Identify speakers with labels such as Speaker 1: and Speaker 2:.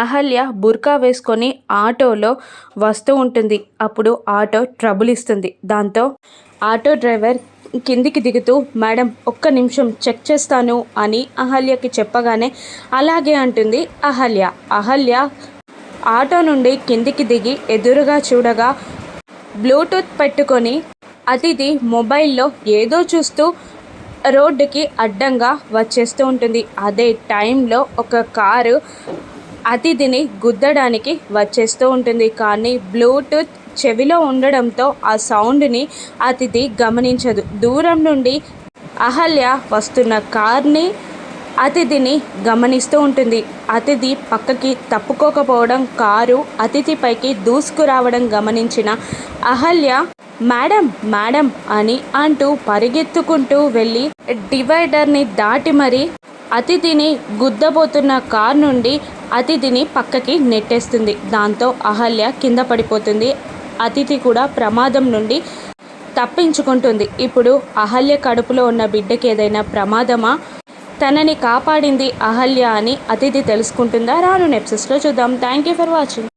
Speaker 1: అహల్య బుర్కా వేసుకొని ఆటోలో వస్తూ ఉంటుంది. అప్పుడు ఆటో ట్రబుల్ ఇస్తుంది. దాంతో ఆటో డ్రైవర్ కిందికి దిగుతూ మేడం ఒక్క నిమిషం చెక్ చేస్తాను అని అహల్యకి చెప్పగానే అలాగే అంటుంది అహల్య. అహల్య ఆటో నుండి కిందికి దిగి ఎదురుగా చూడగా బ్లూటూత్ పెట్టుకొని అతిథి మొబైల్లో ఏదో చూస్తూ రోడ్డుకి అడ్డంగా వచ్చేస్తూ ఉంటుంది. అదే టైంలో ఒక కారు అతిథిని గుద్దడానికి వచ్చేస్తూ ఉంటుంది. కానీ బ్లూటూత్ చెవిలో ఉండడంతో ఆ సౌండ్ని అతిథి గమనించదు. దూరం నుండి అహల్య వస్తున్న కార్ని అతిథిని గమనిస్తూ ఉంటుంది. అతిథి పక్కకి తప్పుకోకపోవడం కారు అతిథిపైకి దూసుకురావడం గమనించిన అహల్య మేడం మేడం అని అంటూ పరిగెత్తుకుంటూ వెళ్ళి డివైడర్ని దాటి మరి అతిథిని గుద్దబోతున్న కార్ నుండి అతిథిని పక్కకి నెట్టేస్తుంది. దాంతో అహల్య కింద పడిపోతుంది. అతిథి కూడా ప్రమాదం నుండి తప్పించుకుంటుంది. ఇప్పుడు అహల్య కడుపులో ఉన్న బిడ్డకి ఏదైనా ప్రమాదమా? తనని కాపాడింది అహల్య అని అతిథి తెలుసుకుంటుందా? రాను నెప్సెస్లో చూద్దాం. Thank you for watching.